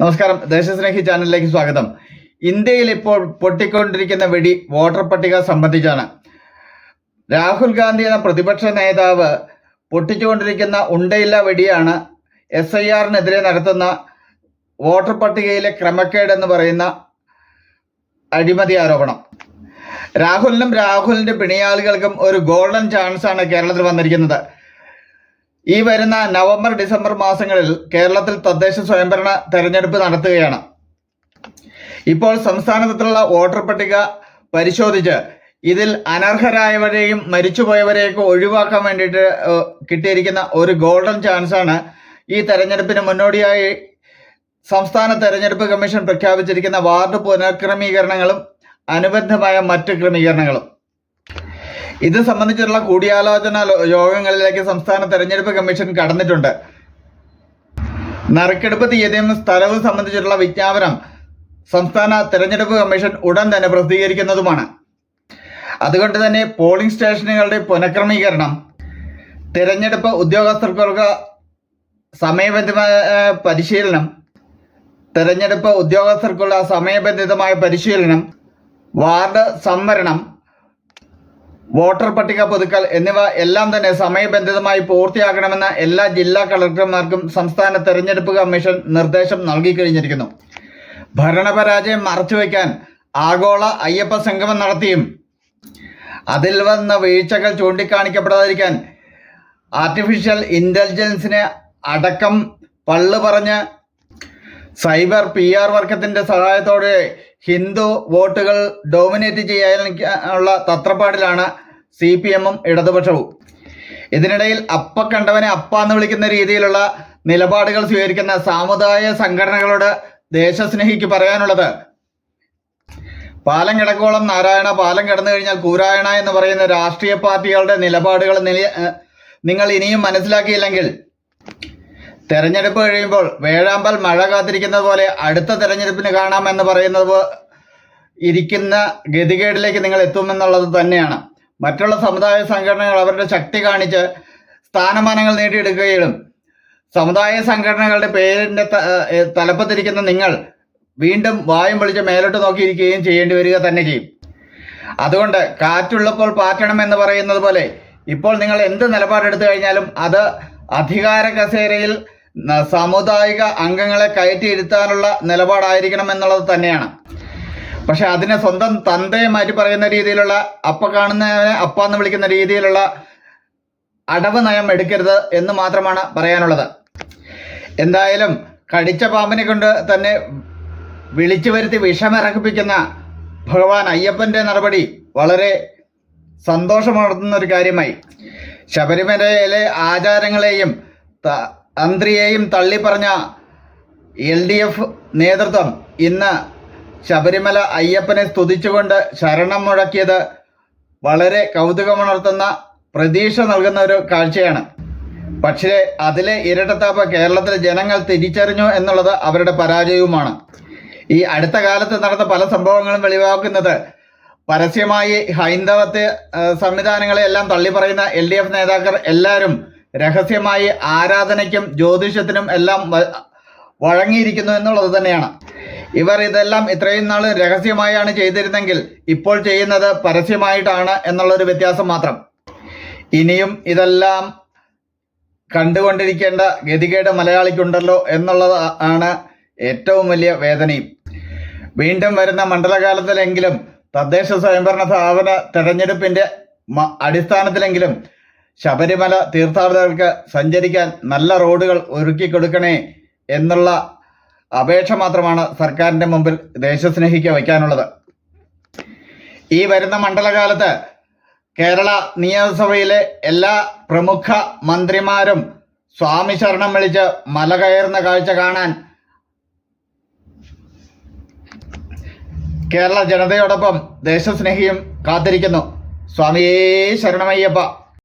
നമസ്കാരം. ദേശസ്നേഹി ചാനലിലേക്ക് സ്വാഗതം. ഇന്ത്യയിൽ ഇപ്പോൾ പൊട്ടിക്കൊണ്ടിരിക്കുന്ന വെടി വോട്ടർ പട്ടിക സംബന്ധിച്ചാണ്. രാഹുൽ ഗാന്ധി എന്ന പ്രതിപക്ഷ നേതാവ് പൊട്ടിച്ചുകൊണ്ടിരിക്കുന്ന ഉണ്ടയില്ല വെടിയാണ് എസ് ഐ ആറിനെതിരെ നടത്തുന്ന വോട്ടർ പട്ടികയിലെ ക്രമക്കേട് എന്ന് പറയുന്ന അഴിമതി ആരോപണം. രാഹുലിനും രാഹുലിന്റെ പിണിയാളുകൾക്കും ഒരു ഗോൾഡൻ ചാൻസ് ആണ് കേരളത്തിൽ വന്നിരിക്കുന്നത്. ഈ വരുന്ന നവംബർ ഡിസംബർ മാസങ്ങളിൽ കേരളത്തിൽ തദ്ദേശ സ്വയംഭരണ തെരഞ്ഞെടുപ്പ് നടത്തുകയാണ്. ഇപ്പോൾ സംസ്ഥാനത്തുള്ള വോട്ടർ പട്ടിക പരിശോധിച്ച് ഇതിൽ അനർഹരായവരെയും മരിച്ചുപോയവരെയൊക്കെ ഒഴിവാക്കാൻ വേണ്ടിയിട്ട് കിട്ടിയിരിക്കുന്ന ഒരു ഗോൾഡൻ ചാൻസാണ് ഈ തെരഞ്ഞെടുപ്പിന് മുന്നോടിയായി സംസ്ഥാന തെരഞ്ഞെടുപ്പ് കമ്മീഷൻ പ്രഖ്യാപിച്ചിരിക്കുന്ന വാർഡ് പുനഃക്രമീകരണങ്ങളും അനുബന്ധമായ മറ്റ് ക്രമീകരണങ്ങളും. ഇത് സംബന്ധിച്ചുള്ള കൂടിയാലോചന യോഗങ്ങളിലേക്ക് സംസ്ഥാന തെരഞ്ഞെടുപ്പ് കമ്മീഷൻ കടന്നിട്ടുണ്ട്. നറുക്കെടുപ്പ് തീയതിയും സ്ഥലവും സംബന്ധിച്ചിട്ടുള്ള വിജ്ഞാപനം സംസ്ഥാന തെരഞ്ഞെടുപ്പ് കമ്മീഷൻ ഉടൻ തന്നെ പ്രസിദ്ധീകരിക്കുന്നതുമാണ്. അതുകൊണ്ട് തന്നെ പോളിംഗ് സ്റ്റേഷനുകളുടെ പുനഃക്രമീകരണം തിരഞ്ഞെടുപ്പ് ഉദ്യോഗസ്ഥർക്കുള്ള സമയബന്ധിതമായ പരിശീലനം തെരഞ്ഞെടുപ്പ് ഉദ്യോഗസ്ഥർക്കുള്ള സമയബന്ധിതമായ പരിശീലനം വാർഡ് സംവരണം വോട്ടർ പട്ടിക പുതുക്കൽ എന്നിവ എല്ലാം തന്നെ സമയബന്ധിതമായി പൂർത്തിയാക്കണമെന്ന എല്ലാ ജില്ലാ കളക്ടർമാർക്കും സംസ്ഥാന തെരഞ്ഞെടുപ്പ് കമ്മീഷൻ നിർദ്ദേശം നൽകിക്കഴിഞ്ഞിരിക്കുന്നു. ഭരണപരാജയം മറച്ചുവെക്കാൻ ആഗോള അയ്യപ്പ സംഗമം നടത്തിയും. അതിൽ വന്ന വീഴ്ചകൾ ചൂണ്ടിക്കാണിക്കപ്പെടാതിരിക്കാൻ ആർട്ടിഫിഷ്യൽ ഇന്റലിജൻസിനെ അടക്കം പള്ളു പറഞ്ഞ് സൈബർ പി ആർ വർക്കത്തിന്റെ സഹായത്തോടെ ഹിന്ദു വോട്ടുകൾ ഡോമിനേറ്റ് ചെയ്യാനുള്ള തത്രപ്പാടിലാണ് സി പി എമ്മും ഇടതുപക്ഷവും. ഇതിനിടയിൽ അപ്പ കണ്ടവനെ അപ്പ എന്ന് വിളിക്കുന്ന രീതിയിലുള്ള നിലപാടുകൾ സ്വീകരിക്കുന്ന സാമുദായ സംഘടനകളോട് ദേശസ്നേഹിക്ക് പറയാനുള്ളത് പാലം കിടക്കോളം നാരായണ പാലം കിടന്നു കഴിഞ്ഞാൽ കൂരായണ എന്ന് പറയുന്ന രാഷ്ട്രീയ പാർട്ടികളുടെ നിലപാടുകൾ നില- നിങ്ങൾ ഇനിയും മനസ്സിലാക്കിയില്ലെങ്കിൽ തെരഞ്ഞെടുപ്പ് കഴിയുമ്പോൾ വേഴാമ്പൽ മഴ കാത്തിരിക്കുന്നത് പോലെ അടുത്ത തെരഞ്ഞെടുപ്പിന് കാണാമെന്ന് പറയുന്നത് ഇരിക്കുന്ന ഗതികേടിലേക്ക് നിങ്ങൾ എത്തുമെന്നുള്ളത് തന്നെയാണ്. മറ്റുള്ള സമുദായ സംഘടനകൾ അവരുടെ ശക്തി കാണിച്ച് സ്ഥാനമാനങ്ങൾ നേടിയെടുക്കുകയും സമുദായ സംഘടനകളുടെ പേരിന്റെ തലപ്പത്തിരിക്കുന്ന നിങ്ങൾ വീണ്ടും വായും വിളിച്ച് മേലോട്ട് നോക്കിയിരിക്കുകയും ചെയ്യേണ്ടി വരിക തന്നെ ചെയ്യും. അതുകൊണ്ട് കാറ്റുള്ളപ്പോൾ പാറ്റണം എന്ന് പറയുന്നത് പോലെ ഇപ്പോൾ നിങ്ങൾ എന്ത് നിലപാടെടുത്തു കഴിഞ്ഞാലും അത് അധികാര കസേരയിൽ സാമുദായിക അംഗങ്ങളെ കയറ്റിയിരുത്താനുള്ള നിലപാടായിരിക്കണം എന്നുള്ളത് തന്നെയാണ്. പക്ഷെ അതിനെ സ്വന്തം തന്തയെ മാറ്റി പറയുന്ന രീതിയിലുള്ള അപ്പ കാണുന്നവനെ അപ്പ എന്ന് വിളിക്കുന്ന രീതിയിലുള്ള അടവ് നയം എടുക്കരുത് എന്ന് മാത്രമാണ് പറയാനുള്ളത്. എന്തായാലും കടിച്ച പാമ്പിനെ കൊണ്ട് തന്നെ വിളിച്ചു വരുത്തി വിഷമിറക്കിപ്പിക്കുന്ന ഭഗവാൻ അയ്യപ്പന്റെ നടപടി വളരെ സന്തോഷമുണർത്തുന്ന ഒരു കാര്യമായി. ശബരിമലയിലെ ആചാരങ്ങളെയും തന്ത്രിയെയും തള്ളിപ്പറഞ്ഞ എൽ ഡി എഫ് നേതൃത്വം ഇന്ന് ശബരിമല അയ്യപ്പനെ സ്തുതിച്ചുകൊണ്ട് ശരണം മുഴക്കിയത് വളരെ കൗതുകമുണർത്തുന്ന പ്രതീക്ഷ നൽകുന്ന ഒരു കാഴ്ചയാണ്. പക്ഷേ അതിലെ ഇരട്ടത്താപ്പ് കേരളത്തിലെ ജനങ്ങൾ തിരിച്ചറിഞ്ഞു എന്നുള്ളത് അവരുടെ പരാജയവുമാണ്. ഈ അടുത്ത കാലത്ത് നടന്ന പല സംഭവങ്ങളും വെളിവാക്കുന്നത് പരസ്യമായി ഹൈന്ദവത്തെ സംവിധാനങ്ങളെ എല്ലാം തള്ളിപ്പറയുന്ന എൽ ഡി എഫ് നേതാക്കൾ എല്ലാവരും രഹസ്യമായി ആരാധനയ്ക്കും ജ്യോതിഷത്തിനും എല്ലാം വഴങ്ങിയിരിക്കുന്നു എന്നുള്ളത് തന്നെയാണ്. ഇവർ ഇതെല്ലാം ഇത്രയും നാൾ രഹസ്യമായാണ് ചെയ്തിരുന്നെങ്കിൽ ഇപ്പോൾ ചെയ്യുന്നത് പരസ്യമായിട്ടാണ് എന്നുള്ളൊരു വ്യത്യാസം മാത്രം. ഇനിയും ഇതെല്ലാം കണ്ടുകൊണ്ടിരിക്കേണ്ട ഗതികേട് മലയാളിക്കുണ്ടല്ലോ എന്നുള്ളത് ആണ് ഏറ്റവും വലിയ വേദനയും. വീണ്ടും വരുന്ന മണ്ഡലകാലത്തിലെങ്കിലും തദ്ദേശ സ്വയംഭരണ സ്ഥാപന തെരഞ്ഞെടുപ്പിന്റെ അടിസ്ഥാനത്തിലെങ്കിലും ശബരിമല തീർത്ഥാടകർക്ക് സഞ്ചരിക്കാൻ നല്ല റോഡുകൾ ഒരുക്കി കൊടുക്കണേ എന്നുള്ള അപേക്ഷ മാത്രമാണ് സർക്കാരിന്റെ മുമ്പിൽ ദേശസ്നേഹിക്ക് വയ്ക്കാനുള്ളത്. ഈ വരുന്ന മണ്ഡലകാലത്ത് കേരള നിയമസഭയിലെ എല്ലാ പ്രമുഖ മന്ത്രിമാരും സ്വാമി ശരണം വിളിച്ച് മല കയറുന്ന കാഴ്ച കാണാൻ കേരള ജനതയോടൊപ്പം ദേശസ്നേഹിയും കാത്തിരിക്കുന്നു. സ്വാമിയേ ശരണമയ്യപ്പ.